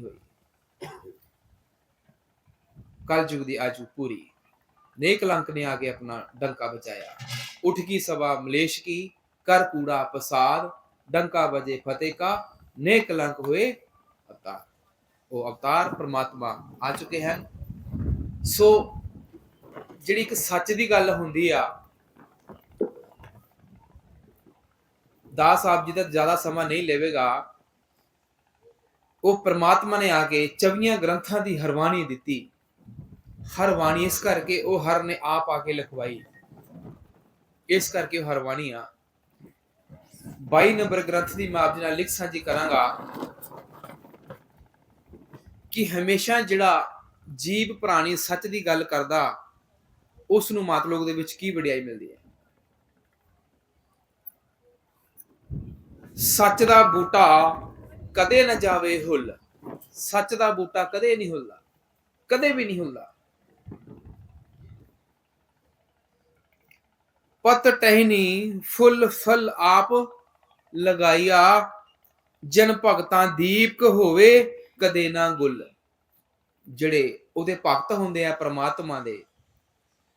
ਹੋਈ। ਕਲ ਦੀ ਆਜੂ ਪੂਰੀ। ਨੇਕ ਲੰਕ ਨੇ ਆ ਕੇ ਆਪਣਾ ਡੰਕਾ ਬਚਾਇਆ। ਉਠ ਕੀ ਸਭਾ ਮਲੇਸ਼ ਕੀ ਕਰ ਕੂੜਾ ਪਸਾਦ, ਡੰਕਾ ਵਜੇ ਫਤਿਹ ਕਾ, ਨੇਕ ਲੰਕ ਹੋਏ ਅਵਤਾਰ। ਉਹ ਅਵਤਾਰ ਪ੍ਰਮਾਤਮਾ ਆ ਚੁੱਕੇ ਹਨ। ਸੋ ਜਿਹੜੀ ਇੱਕ ਸੱਚ ਦੀ ਗੱਲ ਹੁੰਦੀ ਆ, ਦਾਸ ਆਪ ਜੀ ਦਾ ਜ਼ਿਆਦਾ ਸਮਾਂ ਨਹੀਂ ਲਵੇਗਾ। ਉਹ ਪ੍ਰਮਾਤਮਾ ਨੇ ਆ ਕੇ 24 ਗ੍ਰੰਥਾਂ ਦੀ ਹਰਵਾਣੀ ਦਿੱਤੀ। ਹਰ ਬਾਣੀ ਇਸ ਕਰਕੇ ਉਹ ਹਰ ਨੇ ਆਪ ਆ ਕੇ ਲਿਖਵਾਈ। ਇਸ ਕਰਕੇ ਉਹ ਹਰਵਾਣੀ ਆ। 22 ਨੰਬਰ ਗ੍ਰੰਥ ਦੀ ਮੈਂ ਆਪ ਜੀ ਨਾਲ ਲਿਖ ਸਾਂਝੀ ਕਰਾਂਗਾ ਕਿ ਹਮੇਸ਼ਾ ਜਿਹੜਾ ਜੀਵ ਪ੍ਰਾਣੀ ਸੱਚ ਦੀ ਗੱਲ ਕਰਦਾ ਉਸ ਨੂੰ ਮਾਤਲੋਕ ਦੇ ਵਿੱਚ ਕੀ ਵਡਿਆਈ ਮਿਲਦੀ ਹੈ? ਸੱਚ ਦਾ ਬੂਟਾ ਕਦੇ ਨਾ ਜਾਵੇ ਹੁੱਲ। ਸੱਚ ਦਾ ਬੂਟਾ ਕਦੇ ਨਹੀਂ ਹੁੱਲਦਾ। ਕਦੇ ਵੀ ਨਹੀਂ ਹੁੱਲਦਾ ਪਤ ਟਹਿਨੀ ਫੁੱਲ ਫਲ ਆਪ ਲਗਾਈਆ। ਜਨ ਭਗਤਾਂ ਦੀਪਕ ਹੋਵੇ, ਕਦੇ ਨਾ ਗੁੱਲ। ਜਿਹੜੇ ਉਹਦੇ ਭਗਤ ਹੁੰਦੇ ਆ ਪ੍ਰਮਾਤਮਾ ਦੇ,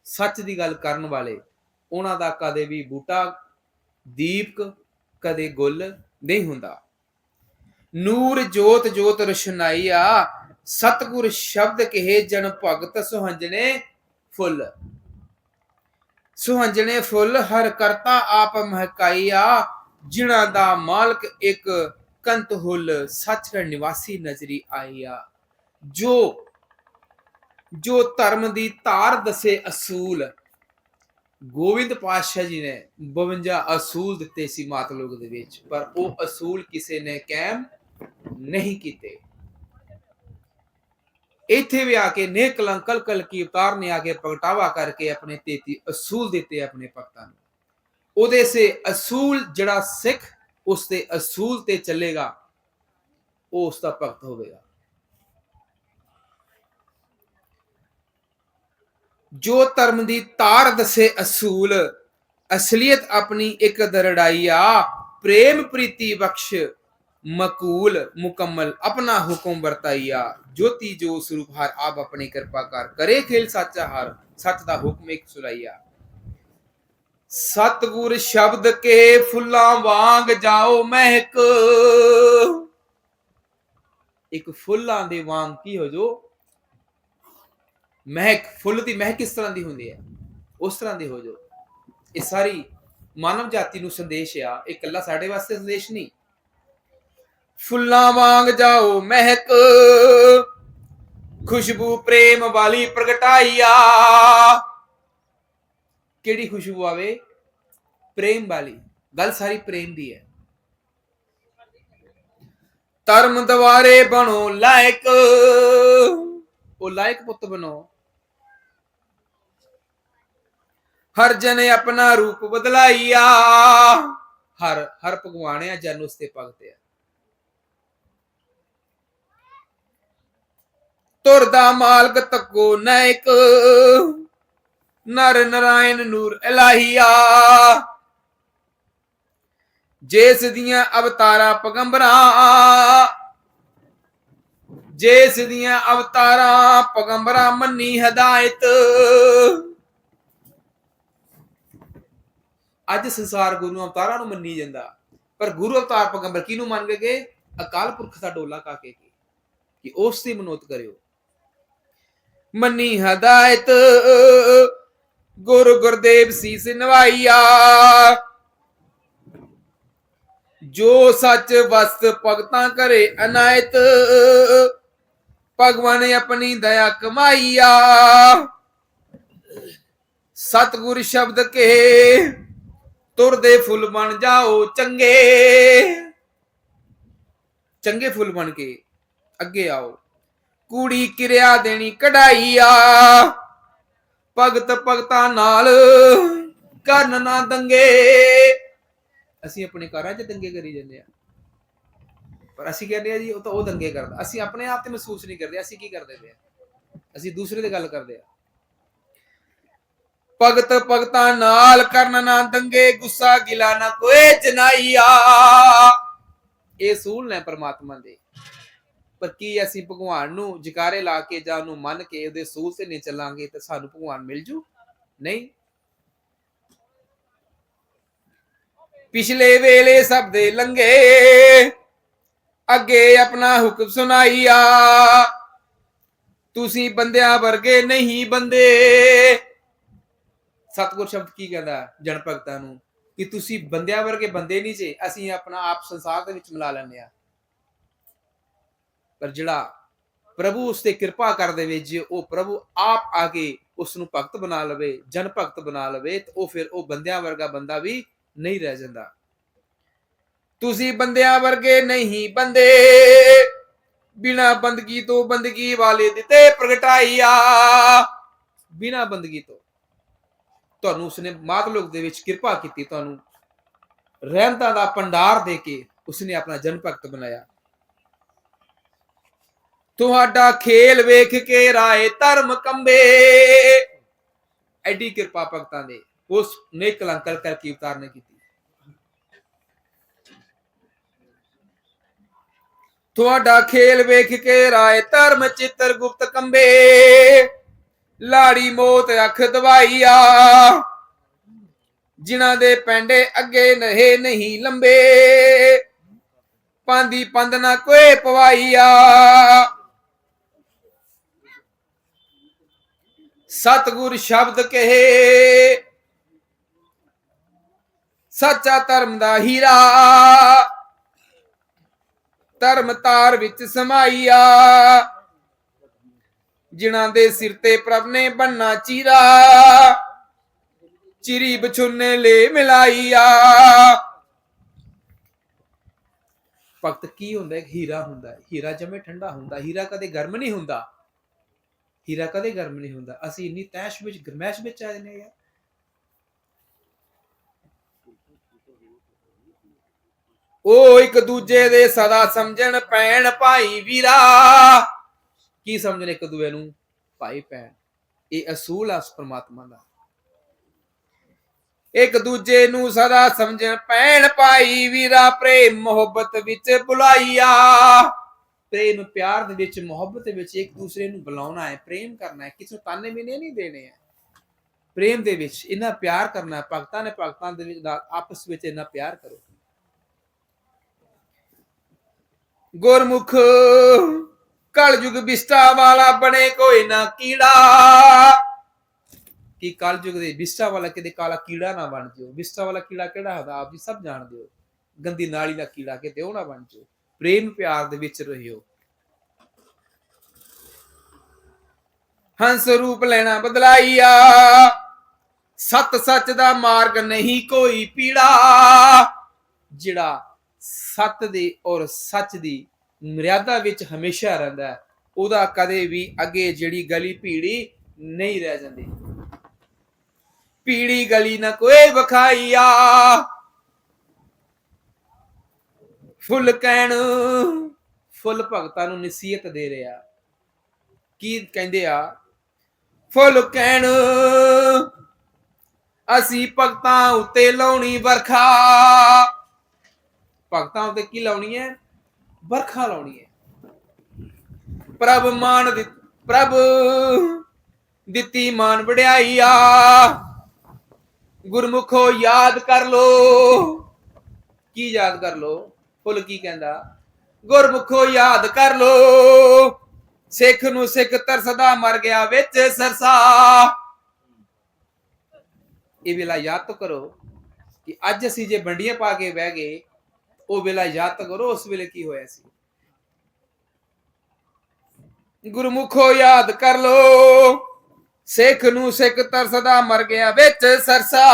ਸੱਚ ਦੀ ਗੱਲ ਕਰਨ ਵਾਲੇ, ਉਹਨਾਂ ਦਾ ਕਦੇ ਵੀ ਬੂਟਾ ਦੀਪਕ, ਕਦੇ ਗੁੱਲ ਨਹੀਂ ਹੁੰਦਾ। ਨੂਰ ਜੋਤ ਜੋਤ ਰਸ਼ਨਾਈਆ ਸਤਗੁਰ ਸ਼ਬਦ ਕਹੇ ਜਨ ਭਗਤ ਸੁਹੰਜਣੇ ਫੁੱਲ। ਸੁਹੰਜਣੇ ਫੁੱਲ, ਹਰ ਕਰਤਾ ਆਪ ਮਹਕਾਈਆ ਜਿਨ੍ਹਾਂ ਦਾ ਮਾਲਕ ਇੱਕ ਕੰਤ ਹੁੱਲ ਸੱਚਖੰਡ ਨਿਵਾਸੀ ਨਜ਼ਰੀ ਆਈਆ ਜੋ ਜੋ ਧਰਮ ਦੀ ਧਾਰ ਦਸੇ ਅਸੂਲ ਗੋਬਿੰਦ ਪਾਤਸ਼ਾਹ ਜੀ ਨੇ 52 ਅਸੂਲ ਦਿੱਤੇ ਸੀ ਮਾਤ ਲੋਕ ਦੇ ਵਿੱਚ। ਪਰ ਉਹ ਅਸੂਲ ਕਿਸੇ ਨੇ ਕਾਇਮ ਨਹੀਂ ਕੀਤੇ। ਇੱਥੇ ਵੀ ਆ ਕੇ ਨੇ ਕਲੰਕਲ ਕਲ ਕੀ ਨੇ ਆ ਕੇ ਪ੍ਰਗਟਾਵਾ ਕਰਕੇ ਆਪਣੇ 33 ਅਸੂਲ ਦਿੱਤੇ ਆਪਣੇ ਭਗਤਾਂ ਨੂੰ। ਉਹਦੇ ਸੇ ਅਸੂਲ ਜਿਹੜਾ ਸਿੱਖ, ਉਸ ਦੇ ਅਸੂਲ ਤੇ ਚੱਲੇਗਾ, ਉਹ ਉਸ ਦਾ ਭਗਤ ਹੋਵੇਗਾ। ਜੋ ਧਰਮ ਦੀ ਤਾਰ ਦੱਸੇ ਅਸੂਲ, ਅਸਲੀਅਤ ਆਪਣੀ ਇੱਕ ਦਰੜਾਈ ਆ, ਪ੍ਰੇਮ ਪ੍ਰੀਤੀ ਬਖਸ਼ ਮਕੂਲ, ਮੁਕੰਮਲ, ਆਪਣਾ ਹੁਕਮ ਵਰਤਾਈਆ। ਜੋਤੀ ਜੋ ਸਰੂਪ ਹਰ ਆਪ ਆਪਣੀ ਕਿਰਪਾ ਕਰ ਕਰੇ, ਖੇਲ ਸੱਚਾ ਹਰ, ਸੱਚ ਦਾ ਹੁਕਮ ਇੱਕ ਸੁਲਾਈਆ ਸਤਗੁਰ ਸ਼ਬਦ ਕੇ ਫੁੱਲਾਂ ਵਾਂਗ ਜਾਓ ਮਹਿਕ। ਇੱਕ ਫੁੱਲਾਂ ਦੇ ਵਾਂਗ ਕੀ ਹੋ ਜੋ ਮਹਿਕ, ਫੁੱਲ ਦੀ ਮਹਿਕ ਕਿਸ ਤਰ੍ਹਾਂ ਦੀ ਹੁੰਦੀ ਹੈ? ਉਸ ਤਰ੍ਹਾਂ ਦੀ ਹੋ ਜੋ ਇਹ ਸਾਰੀ ਮਾਨਵ ਜਾਤੀ ਨੂੰ ਸੰਦੇਸ਼ ਆ। ਇਹ ਇਕੱਲਾ ਸਾਡੇ ਵਾਸਤੇ ਸੰਦੇਸ਼ ਨਹੀਂ। ਫੁੱਲਾਂ ਵਾਂਗ ਜਾਓ ਮਹਿਕ। ਖੁਸ਼ਬੂ ਪ੍ਰੇਮ ਵਾਲੀ ਪ੍ਰਗਟਾਈਆ। ਕਿਹੜੀ ਖੁਸ਼ਬੂ ਆਵੇ? ਪ੍ਰੇਮ ਵਾਲੀ। ਗੱਲ ਸਾਰੀ ਪ੍ਰੇਮ ਦੀ ਹੈ। ਧਰਮ ਦਵਾਰੇ ਬਣੋ ਲਾਇਕ। ਉਹ ਲਾਇਕ ਪੁੱਤ ਬਣੋ। ਹਰ ਜਨ ਆਪਣਾ ਰੂਪ ਬਦਲਾਈਆ। ਹਰ ਹਰ ਭਗਵਾਨ ਆ ਜਨ ਉਸ ਤੇ ਭਗਤ ਆ। ਤੁਰਦਾ ਮਾਲਕ ਤੱਕੋ ਨਾਇਕ ਨਰ ਨਰਾਇਣ ਨੂਰ ਇਲਾਹੀਆ। ਜਿਸ ਦੀਆਂ ਅਵਤਾਰਾਂ ਪਗੰਬਰਾਂ ਜਿਸ ਦੀਆਂ ਅਵਤਾਰਾਂ ਪਗੰਬਰਾਂ ਮੰਨੀ ਹਦਾਇਤ। ਅੱਜ ਸੰਸਾਰ ਗੁਰੂ ਅਵਤਾਰਾਂ ਨੂੰ ਮੰਨੀ ਜਾਂਦਾ, ਪਰ ਗੁਰੂ ਅਵਤਾਰ ਪਗੰਬਰ ਕਿਹਨੂੰ ਮੰਨ ਗਏ? ਅਕਾਲ ਪੁਰਖ ਦਾ ਡੋਲਾ ਕਾ ਕੇ ਕਿ ਉਸ ਦੀ ਮਨੋਤ ਕਰਿਓ। ਮੰਨੀ ਹਦਾਇਤ। ਗੁਰੂ ਗੁਰਦੇਵ ਸੀਸ ਨਵਾਈਆ ਜੋ ਸੱਚ ਵਸਤ ਭਗਤਾਂ ਕਰੇ ਅਨਾਇਤ, ਭਗਵਾਨ ਆਪਣੀ ਦਇਆ ਕਮਾਈਆ। ਸਤਗੁਰ ਸ਼ਬਦ ਕੇ ਤੁਰਦੇ ਫੁੱਲ ਬਣ ਜਾਓ ਚੰਗੇ। ਚੰਗੇ ਫੁੱਲ ਬਣ ਕੇ ਅੱਗੇ ਆਓ। ਕੂੜੀ ਕਿਰਿਆ ਦੇਣੀ ਕਢਾਈਆ ਭਗਤ ਭਗਤਾਂ ਨਾਲ ਕਰਨ ਨਾ ਦੰਗੇ। ਅਸੀਂ ਆਪਣੇ ਘਰਾਂ 'ਚ ਦੰਗੇ ਕਰੀ ਜਾਂਦੇ ਆ। ਪਰ ਅਸੀਂ ਕਹਿੰਦੇ ਆ ਜੀ, ਉਹ ਤਾਂ ਉਹ ਦੰਗੇ ਕਰਦਾ। ਅਸੀਂ ਆਪਣੇ ਆਪ ਤੇ ਮਹਿਸੂਸ ਨਹੀਂ ਕਰਦੇ, ਅਸੀਂ ਕੀ ਕਰਦੇ ਪਏ ਆ? ਅਸੀਂ ਦੂਸਰੇ ਦੀ ਗੱਲ ਕਰਦੇ ਆ। ਭਗਤ ਭਗਤਾਂ ਨਾਲ ਕਰਨ ਨਾ ਦੰਗੇ, ਗੁੱਸਾ ਗਿਲਾ ਨਾ ਕੋਈ ਜਨਾਈਆ ਇਹ ਸੂਲ ਨੇ ਪਰਮਾਤਮਾ ਦੇ। ਪਰ ਕੀ ਅਸੀਂ ਭਗਵਾਨ ਨੂੰ ਜਕਾਰੇ ਲਾ ਕੇ ਜਾਂ ਉਹਨੂੰ ਮੰਨ ਕੇ ਉਹਦੇ ਸੂਲ ਤੇ ਨਹੀਂ ਚੱਲਾਂਗੇ ਤਾਂ ਸਾਨੂੰ ਭਗਵਾਨ ਮਿਲ ਜੂ। ਨਹੀਂ। ਪਿਛਲੇ ਵੇਲੇ ਸਭ ਦੇ ਲੰਗੇ ਅੱਗੇ ਆਪਣਾ ਹੁਕਮ ਸੁਣਾਈਆ। ਤੁਸੀਂ ਬੰਦਿਆਂ ਵਰਗੇ ਨਹੀਂ ਬੰਦੇ। ਸਤਿਗੁਰ ਸ਼ਬਦ ਕੀ ਕਹਿੰਦਾ ਜਨ ਭਗਤਾਂ ਨੂੰ? ਕਿ ਤੁਸੀਂ ਬੰਦਿਆਂ ਵਰਗੇ ਬੰਦੇ ਨਹੀਂ ਜੇ, ਅਸੀਂ ਆਪਣਾ ਆਪ ਸੰਸਾਰ ਦੇ ਵਿੱਚ ਮਿਲਾ ਲੈਂਦੇ ਆ ਪਰ ਜਿਹੜਾ ਪ੍ਰਭੂ ਉਸ ਤੇ ਕਿਰਪਾ ਕਰ ਦੇਵੇ ਜੇ ਉਹ ਪ੍ਰਭੂ ਆਪ ਆ ਕੇ ਉਸ ਨੂੰ ਭਗਤ ਬਣਾ ਲਵੇ, ਜਨ ਭਗਤ ਬਣਾ ਲਵੇ, ਤੇ ਉਹ ਫਿਰ ਉਹ ਬੰਦਿਆਂ ਵਰਗਾ ਬੰਦਾ ਵੀ ਨਹੀਂ ਰਹਿ ਜਾਂਦਾ। ਤੁਸੀਂ ਬੰਦਿਆਂ ਵਰਗੇ ਨਹੀਂ ਬੰਦੇ। ਬਿਨਾ ਬੰਦਗੀ ਤੋਂ ਬੰਦਗੀ ਵਾਲੇ ਦਿੱਤੇ ਪ੍ਰਗਟਾਈਆ। ਬਿਨਾ ਬੰਦਗੀ ਤੋਂ। ਤੁਹਾਨੂੰ ਉਸਨੇ ਮਾਤਲੋਕ ਦੇ ਵਿੱਚ ਕਿਰਪਾ ਕੀਤੀ, ਤੁਹਾਨੂੰ ਰਹਿਮਤਾਂ ਦਾ ਭੰਡਾਰ ਦੇ ਕੇ ਉਸਨੇ ਆਪਣਾ ਜਨ ਭਗਤ ਬਣਾਇਆ। ਤੁਹਾਡਾ ਖੇਲ ਵੇਖ ਕੇ ਰਾਏ ਧਰਮ ਕੰਬੇ। ਐਡੀ ਕਿਰਪਾ ਭਗਤਾਂ ਦੇ, ਉਸ ਨੇ ਕਲੰਕਰ ਕਰ ਕੀ ਉਤਾਰ ਨੇ ਕੀਤੀ। ਤੁਹਾਡਾ ਖੇਲ ਵੇਖ ਕੇ ਰਾਏ ਧਰਮ ਚਿੱਤਰ ਗੁਪਤ ਕੰਬੇ। ਲਾੜੀ ਮੋਤ ਅੱਖ ਦਵਾਈਆ। ਜਿਨ੍ਹਾਂ ਦੇ ਪੈਂਡੇ ਅੱਗੇ ਨਹੇ ਨਹੀਂ ਲੰਬੇ। ਪਾਂਦੀ ਪੰਦ ਨਾ ਕੋਏ ਪਵਾਈਆ। ਸਤਗੁਰ ਸ਼ਬਦ ਕਹੇ। ਸੱਚਾ ਧਰਮ ਦਾ ਹੀਰਾ। ਧਰਮ ਤਾਰ ਵਿੱਚ ਸਮਾਈਆ। ਜਿਨ੍ਹਾਂ ਦੇ ਸਿਰ ਤੇ ਪ੍ਰਭ ਨੇ ਬੰਨਾ ਚੀਰਾ। ਚਿਰੀ ਬਚੁੰਨੇ ਲੈ ਮਿਲਾਈਆ। ਭਗਤ ਕੀ ਹੁੰਦਾ? ਹੈ ਹੀਰਾ ਹੁੰਦਾ। ਹੈ ਹੀਰਾ ਜਮੇ ਠੰਡਾ ਹੁੰਦਾ। ਹੀਰਾ ਕਦੇ ਗਰਮ ਨਹੀਂ ਹੁੰਦਾ। ਹੀਰਾ ਕਦੇ ਗਰਮ ਨਹੀਂ ਹੁੰਦਾ। ਅਸੀਂ ਇੰਨੀ ਤੈਸ਼ ਵਿੱਚ, ਗਰਮੈਸ਼ ਵਿੱਚ ਆ ਜਾਂਦੇ ਆ ਉਹ ਇੱਕ ਦੂਜੇ ਦੇ ਸਦਾ ਸਮਝਣ ਪੈਣ ਭਾਈ ਵੀਰਾ। ਕੀ ਸਮਝਣ ਇੱਕ ਦੂਏ ਨੂੰ? ਭਾਈ ਭੈਣ, ਇਹ ਅਸੂਲ ਆ ਉਸ ਪ੍ਰਮਾਤਮਾ ਦਾ। ਇੱਕ ਦੂਜੇ ਨੂੰ ਸਦਾ ਸਮਝਣ ਪੈਣ ਭਾਈ ਵੀਰਾ, ਪ੍ਰੇਮ ਮੁਹੱਬਤ ਵਿੱਚ ਬੁਲਾਈਆ। ਪ੍ਰੇਮ, ਪਿਆਰ ਦੇ ਵਿੱਚ, ਮੁਹੱਬਤ ਦੇ ਵਿੱਚ ਇੱਕ ਦੂਸਰੇ ਨੂੰ ਬੁਲਾਉਣਾ ਹੈ, ਪ੍ਰੇਮ ਕਰਨਾ ਹੈ, ਕਿਸੇ ਤਾਨੇ ਮਿਹਨੇ ਨਹੀਂ ਦੇਣੇ ਹੈ। ਪ੍ਰੇਮ ਦੇ ਵਿੱਚ ਇਹਨਾਂ ਪਿਆਰ ਕਰਨਾ ਭਗਤਾਂ ਨੇ ਭਗਤਾਂ ਦੇ ਵਿੱਚ ਆਪਸ ਵਿੱਚ ਇੰਨਾ ਪਿਆਰ ਕਰੋ। ਗੁਰਮੁਖ, ਕਲਯੁਗ ਬਿਸਟਾ ਵਾਲਾ ਬਣੇ ਕੋਈ ਨਾ ਕੀੜਾ। ਕਿ ਕਲਯੁਗ ਦੇ ਬਿਸਟਾ ਵਾਲਾ ਕਿਤੇ ਕਾਲਾ ਕੀੜਾ ਨਾ ਬਣ ਜਿਓ? ਬਿਸਟਾ ਵਾਲਾ ਕੀੜਾ ਕਿਹੜਾ ਹੁੰਦਾ? ਆਪ ਜੀ ਸਭ ਜਾਣਦੇ ਹੋ। ਗੰਦੀ ਨਾਲੀ ਦਾ ਕੀੜਾ ਕਿਤੇ ਉਹ ਨਾ ਬਣ ਜਿਓ। ਪ੍ਰੇਮ ਪਿਆਰ ਦੇ ਵਿੱਚ ਰਹਿਓ। ਹੰਸ ਰੂਪ ਲੈਣਾ ਬਦਲਾਈਆ। ਸਤ ਸੱਚ ਦਾ ਮਾਰਗ ਨਹੀਂ ਕੋਈ ਪੀੜਾ। ਜਿਹੜਾ ਸਤ ਦੀ ਔਰ ਸੱਚ ਦੀ ਮਰਿਆਦਾ ਵਿੱਚ ਹਮੇਸ਼ਾ ਰਹਿੰਦਾ ਹੈ, ਉਹਦਾ ਕਦੇ ਵੀ ਅੱਗੇ ਜਿਹੜੀ ਗਲੀ ਭੀੜੀ ਨਹੀਂ ਰਹਿ ਜਾਂਦੀ। ਪੀੜੀ ਗਲੀ ਨਾ ਕੋਈ ਵਖਾਈਆ। ਫੁੱਲ ਕਹਿਣ, ਫੁੱਲ ਭਗਤਾਂ ਨੂੰ ਨਸੀਹਤ ਦੇ ਰਿਹਾ। ਕੀ ਕਹਿੰਦੇ ਆ? ਫੁੱਲ ਕਹਿਣ, ਅਸੀਂ ਭਗਤਾਂ ਉੱਤੇ ਲਾਉਣੀ ਵਰਖਾ। ਭਗਤਾਂ ਉੱਤੇ ਕੀ ਲਾਉਣੀ ਹੈ? ਵਰਖਾ ਲਾਉਣੀ ਹੈ। ਪ੍ਰਭ ਮਾਨ ਦਿੱਤ- ਪ੍ਰਭ ਦਿੱਤੀ ਮਾਨ ਵਡਿਆਈਆ। ਗੁਰਮੁਖੋ ਯਾਦ ਕਰ ਲੋ। ਕੀ ਯਾਦ ਕਰ ਲੋ? ਫੁੱਲ ਕੀ ਕਹਿੰਦਾ? ਗੁਰਮੁਖੋ ਯਾਦ ਕਰ ਲੋ, ਸਿੱਖ ਨੂੰ ਸਿੱਖ ਤਰਸਦਾ, ਮਰ ਗਿਆ ਵਿੱਚ ਸਰਸਾ। ਇਹ ਵੇਲਾ ਯਾਦ ਕਰੋ ਕਿ ਅੱਜ ਅਸੀਂ ਜੇ ਬੰਡੀਆਂ ਪਾ ਕੇ ਬਹਿ ਗਏ, ਉਹ ਵੇਲਾ ਯਾਦ ਕਰੋ, ਉਸ ਵੇਲੇ ਕੀ ਹੋਇਆ ਸੀ? ਗੁਰਮੁਖੋ ਯਾਦ ਕਰ ਲੋ, ਸਿੱਖ ਨੂੰ ਸਿੱਖ ਤਰਸਦਾ, ਮਰ ਗਿਆ ਵਿੱਚ ਸਰਸਾ।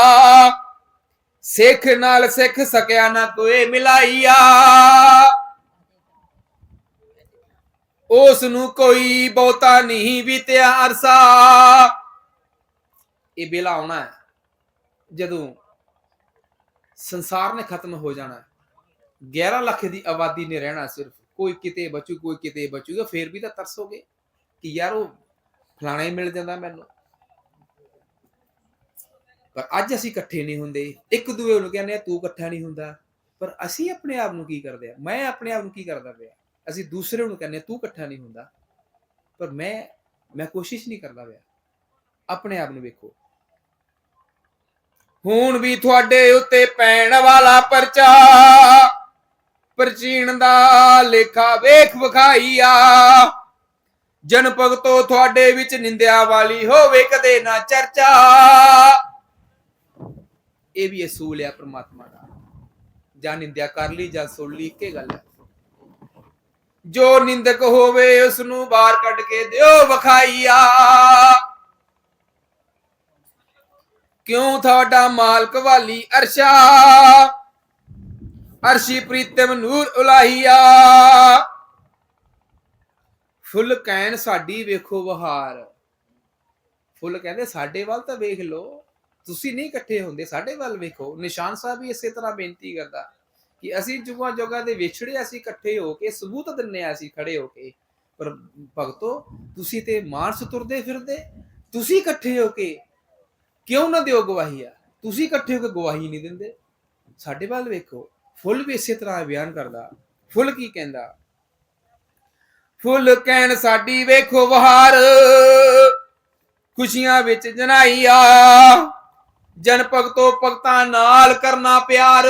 ਸਿੱਖ ਨਾਲ ਸਿੱਖ ਸਕਿਆ ਨਾ ਕੋਈ ਮਿਲਾਈਆ। ਉਸ ਨੂੰ ਕੋਈ ਬਹੁਤਾ ਨਹੀਂ ਬੀਤਿਆ ਅਰਸਾ। ਇਹ ਵੇਲਾ ਆਉਣਾ ਹੈ। ਜਦੋਂ ਸੰਸਾਰ ਨੇ ਖਤਮ ਹੋ ਜਾਣਾ ਹੈ। 11 ਲੱਖ ਦੀ ਆਬਾਦੀ ਨੇ ਰਹਿਣਾ ਸਿਰਫ। ਕੋਈ ਕਿਤੇ ਬਚੂ, ਕੋਈ ਕਿਤੇ ਬਚੂਗਾ ਫੇਰ ਵੀ ਤਾਂ ਤਰਸੋਗੇ ਕਿ ਯਾਰ ਉਹ ਫਲਾਣਾ ਹੀ ਮਿਲ ਜਾਂਦਾ ਮੈਨੂੰ। ਪਰ ਅੱਜ ਅਸੀਂ ਇਕੱਠੇ ਨਹੀਂ ਹੁੰਦੇ। ਇੱਕ ਦੂਏ ਨੂੰ ਕਹਿੰਦੇ ਆ, ਤੂੰ ਇਕੱਠਾ ਨਹੀਂ ਹੁੰਦਾ। ਪਰ ਅਸੀਂ ਆਪਣੇ ਆਪ ਨੂੰ ਕੀ ਕਰਦੇ ਆ? ਮੈਂ ਆਪਣੇ ਆਪ ਨੂੰ ਕੀ ਕਰਦਾ ਪਿਆ? ਅਸੀਂ ਦੂਸਰੇ ਨੂੰ ਕਹਿੰਦੇ ਤੂੰ ਇਕੱਠਾ ਨਹੀਂ ਹੁੰਦਾ। ਪਰ ਮੈਂ ਮੈਂ ਕੋਸ਼ਿਸ਼ ਨਹੀਂ ਕਰਦਾ ਪਿਆ। ਆਪਣੇ ਆਪ ਨੂੰ ਵੇਖੋ। ਹੁਣ ਵੀ ਤੁਹਾਡੇ ਉੱਤੇ ਪੈਣ ਵਾਲਾ ਪਰਚਾ, ਪ੍ਰਚੀਨ ਦਾ ਲੇਖਾ ਵੇਖ ਵਿਖਾਈਆ। ਜਨ ਭਗਤੋ ਤੁਹਾਡੇ ਵਿੱਚ ਨਿੰਦਿਆ ਵਾਲੀ ਹੋਵੇ, ਕਦੇ ਨਾ ਚਰਚਾ। ਇਹ ਵੀ ਅਸੂਲ ਹੈ ਪ੍ਰਮਾਤਮਾ ਦਾ। ਜਾਂ ਨਿੰਦਿਆ ਕਰ ਲਈ ਜਾਂ ਸੁਣ ਲਈ, ਇੱਕੇ ਗੱਲ ਹੈ ਜੋ ਨਿੰਦਕ ਹੋਵੇ ਉਸ ਨੂੰ ਬਾਹਰ ਕੱਢ ਕੇ ਦਿਓ ਵਿਖਾਈਆ। ਕਿਉਂ ਤੁਹਾਡਾ ਮਾਲਕ ਵਾਲੀ ਅਰਸ਼ਾ? ਅਰਸ਼ੀ ਪ੍ਰੀਤਮ ਨੂਰ ਉਲਾਹੀਆ। ਫੁੱਲ ਕਹਿਣ ਸਾਡੀ ਵੇਖੋ ਬਹਾਰ ਫੁੱਲ ਕਹਿੰਦੇ ਸਾਡੇ ਵੱਲ ਤਾਂ ਵੇਖ ਲੋ ਤੁਸੀਂ ਨਹੀਂ ਇਕੱਠੇ ਹੁੰਦੇ, ਸਾਡੇ ਵੱਲ ਵੇਖੋ। ਨਿਸ਼ਾਨ ਸਾਹਿਬ ਵੀ ਇਸੇ ਤਰ੍ਹਾਂ ਬੇਨਤੀ ਕਰਦਾ ਕਿ ਅਸੀਂ ਜੁਗਾ ਜੋਗਾ ਦੇ ਵਿਛੜੇ ਅਸੀਂ ਇਕੱਠੇ ਹੋ ਕੇ ਸਬੂਤ ਦਿੰਨੇ ਆ ਅਸੀਂ ਖੜੇ ਹੋ ਕੇ। ਪਰ ਭਗਤੋ, ਤੁਸੀਂ ਤੇ ਮਾਰਸ ਤੁਰਦੇ ਫਿਰਦੇ, ਤੁਸੀਂ ਇਕੱਠੇ ਹੋ ਕੇ ਕਿਉਂ ਨਾ ਦਿਓ ਗਵਾਹੀ ਆ? ਤੁਸੀਂ ਇਕੱਠੇ ਹੋ ਕੇ ਗਵਾਹੀ ਨਹੀਂ ਦਿੰਦੇ। ਸਾਡੇ ਵੱਲ ਵੇਖੋ, ਫੁੱਲ ਵੀ ਇਸੇ ਤਰ੍ਹਾਂ ਬਿਆਨ ਕਰਦਾ। ਫੁੱਲ ਕੀ ਕਹਿੰਦਾ? ਫੁੱਲ ਕਹਿਣ ਸਾਡੀ ਵੇਖੋ ਬਹਾਰ ਖੁਸ਼ੀਆਂ ਵਿੱਚ ਜਨਾਈਆ ਜਨ ਭਗਤੋ ਭਗਤਾਂ ਨਾਲ ਕਰਨਾ ਪਿਆਰ।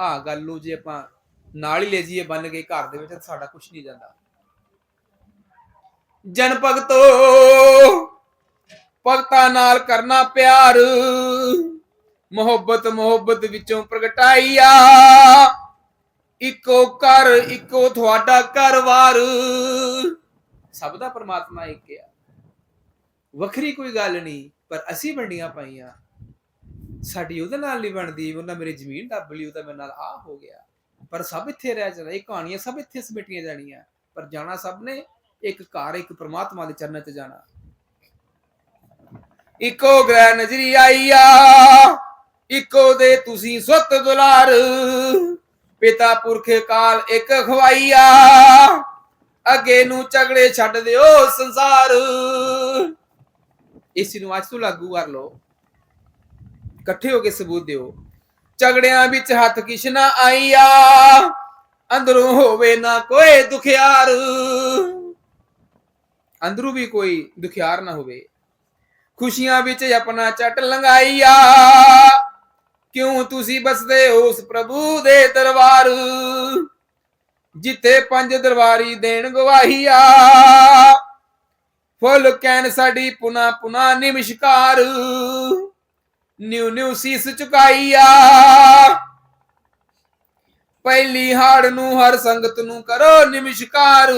ਆ ਗੱਲ ਨੂੰ ਜੇ ਆਪਾਂ ਨਾਲ ਹੀ ਲੈ ਜੀਏ ਬੰਨ ਕੇ ਘਰ ਦੇ ਵਿੱਚ ਸਾਡਾ ਕੁਝ ਨਹੀਂ ਜਾਂਦਾ। ਜਨ ਭਗਤੋ ਭਗਤਾਂ ਨਾਲ ਕਰਨਾ ਪਿਆਰ। ਮੁਹੱਬਤ ਮੁਹੱਬਤ ਵਿੱਚੋਂ ਪ੍ਰਗਟਾਈਆ ਇੱਕੋ ਘਰ, ਇੱਕੋ ਤੁਹਾਡਾ ਘਰਵਾਰ। ਸਭ ਦਾ ਪਰਮਾਤਮਾ ਇੱਕ ਆ। ਵੱਖਰੀ ਕੋਈ ਗੱਲ ਨਹੀਂ। ਪਰ ਅਸੀਂ ਵੰਡੀਆਂ ਪਾਈਆਂ। ਸਾਡੀ ਉਹਦੇ ਨਾਲ ਨਹੀਂ ਬਣਦੀ, ਉਹਨਾਂ ਮੇਰੀ ਜ਼ਮੀਨ ਦੱਬ ਲਈ ਉਹਦਾ ਮੇਰੇ ਨਾਲ ਆ ਹੋ ਗਿਆ। ਪਰ ਸਭ ਇੱਥੇ ਰਹਿ ਜਾਣਾ, ਇਹ ਕਹਾਣੀਆਂ ਸਭ ਇੱਥੇ ਸਮਿਟੀਆਂ ਜਾਣੀਆਂ। ਪਰ ਜਾਣਾ ਸਭ ਨੇ, ਇੱਕ ਘਰ, ਇੱਕ ਪ੍ਰਮਾਤਮਾ ਦੇ ਚਰਨਾਂ 'ਚ ਜਾਣਾ। ਇੱਕੋ ਗ੍ਰਹਿ ਨਜ਼ਰੀ ਆਈਆ ਇੱਕੋ ਦੇ ਤੁਸੀਂ ਸੁੱਤ ਦੁਲਾਰ। ਪਿਤਾ ਪੁਰਖ ਕਾਲ ਇੱਕ ਖਵਾਈਆ ਅੱਗੇ ਨੂੰ ਝਗੜੇ ਛੱਡ ਦਿਓ ਸੰਸਾਰ। ਇਸ ਨੂੰ ਅੱਜ ਤੋਂ ਲਾਗੂ ਕਰ ਲਓ। ਇਕੱਠੇ ਹੋ ਕੇ ਸਬੂਤ ਦਿਓ। ਝਗੜਿਆਂ ਵਿੱਚ ਹੱਥ ਕਿਛ ਨਾ ਆਈਆ। ਅੰਦਰੋਂ ਹੋਵੇ ਨਾ ਕੋਈ ਦੁਖਿਆਰ। ਅੰਦਰੋਂ ਵੀ ਕੋਈ ਦੁਖਿਆਰ ਨਾ ਹੋਵੇ। ਖੁਸ਼ੀਆਂ ਵਿੱਚ ਆਪਣਾ ਚਟ ਲੰਗਾਈਆ ਕਿਉਂ ਤੁਸੀਂ ਬਸਦੇ ਹੋ ਉਸ ਪ੍ਰਭੂ ਦੇ ਦਰਬਾਰ? ਜਿੱਥੇ ਪੰਜ ਦਰਬਾਰੀ ਦੇਣ ਗਵਾਹੀਆ। ਫੁੱਲ ਕਹਿਣ ਸਾਡੀ ਪੁਨਾ ਪੁਨਾ ਨਿਮਸ਼ਕਾਰ। ਨਿਉ ਨਿਉ ਸੀਸ ਝੁਕਾਈਆ ਪਹਿਲੀ ਹਾੜ ਨੂੰ ਹਰ ਸੰਗਤ ਨੂੰ ਕਰੋ ਨਿਮਸ਼ਕਾਰ।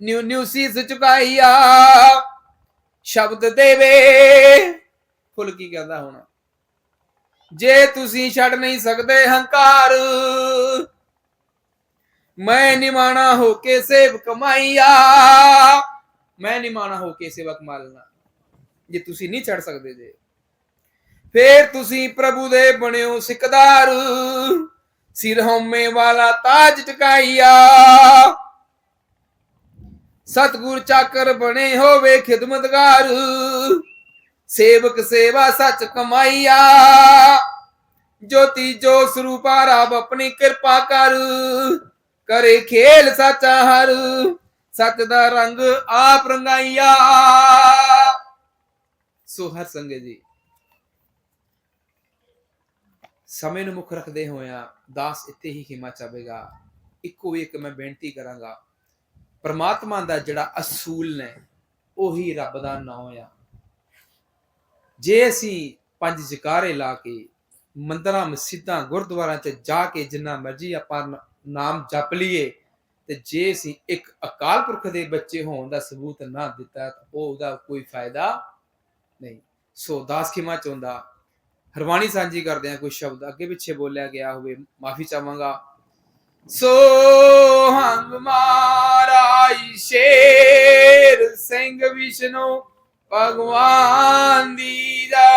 ਨਿਉ ਨਿਉ ਸੀਸ ਝੁਕਾਈਆ ਸ਼ਬਦ ਦੇਵੇ। ਫੁੱਲ ਕੀ ਕਹਿੰਦਾ ਹੋਣਾ? ਜੇ ਤੁਸੀਂ ਛੱਡ ਨਹੀਂ ਸਕਦੇ ਹੰਕਾਰ, ਮੈਂ ਨਿਮਾਣਾ ਹੋ ਕੇ ਸੇਵ ਕਮਾਈਆ ਮੈਂ ਨਿਮਾਣਾ ਹੋ ਕੇ ਸੇਵਾ ਕਮਾ ਜੇ ਤੁਸੀਂ ਨਹੀਂ ਛੱਡ ਸਕਦੇ ਜੇ। ਫੇਰ ਤੁਸੀਂ ਪ੍ਰਭੂ ਦੇ ਬਣਿਓ ਸਿਕਦਾਰ। ਸਿਰ ਹਉਮੇ ਵਾਲਾ ਤਾਜ ਟਕਾਈਆ ਸਤਗੁਰ ਚਾਕਰ ਬਣੇ ਹੋਵੇ ਖਿਦਮਤਗਾਰ। ਸੇਵਕ ਸੇਵਾ ਸੱਚ ਕਮਾਈਆ। ਜੋਤੀ ਜੋ ਸਰੂਪਾ ਰੱਬ ਆਪਣੀ ਕਿਰਪਾ ਕਰ। ਕਰੇ ਖੇਲ ਸੱਚਾ ਹਰ। ਸੱਚ ਦਾ ਰੰਗ ਆਪ ਰੰਗਾਈਆ। ਸੋ ਹਰ ਸੰਗਤ ਜੀ, ਸਮੇਂ ਨੂੰ ਮੁੱਖ ਰੱਖਦੇ ਹੋਇਆਂ ਦਾਸ ਇੱਥੇ ਹੀ ਖਿਮਾ ਚਾਵੇਗਾ। ਇੱਕੋ ਇੱਕ ਮੈਂ ਬੇਨਤੀ ਕਰਾਂਗਾ, ਪਰਮਾਤਮਾ ਦਾ ਜਿਹੜਾ ਅਸੂਲ ਨੇ, ਉਹੀ ਰੱਬ ਦਾ ਨਾਮ ਆ। ਜੇ ਅਸੀਂ ਪੰਜ ਜਕਾਰੇ ਲਾ ਕੇ, ਮੰਦਰਾਂ, ਮਸਜਿਦਾਂ ਗੁਰਦੁਆਰਾਂ 'ਚ ਜਾ ਕੇ ਜਿੰਨਾ ਮਰਜ਼ੀ ਆਪਾਂ ਨਾਮ ਜਪ ਲਈਏ ਤੇ ਜੇ ਅਸੀਂ ਇੱਕ ਅਕਾਲ ਪੁਰਖ ਦੇ ਬੱਚੇ ਹੋਣ ਦਾ ਸਬੂਤ ਨਾ ਦਿੱਤਾ ਤਾਂ ਉਹਦਾ ਕੋਈ ਫਾਇਦਾ ਨਹੀਂ। ਸੋ ਦਾਸ ਖਿਮਾ ਚਾਹੁੰਦਾ ਹਰਵਾਣੀ ਸਾਂਝੀ ਕਰਦੇ ਆ ਕੋਈ ਸ਼ਬਦ, ਅੱਗੇ ਪਿੱਛੇ ਬੋਲਿਆ ਗਿਆ ਹੋਵੇ, ਮਾਫੀ ਚਾਹਾਂਗਾ। ਸੋ ਹੰਗ ਮਾਰਾਈ ਸ਼ੇਰ ਸਿੰਘ ਵਿਸ਼ਨੂੰ ਭਗਵਾਨ ਦੀ ਦਾ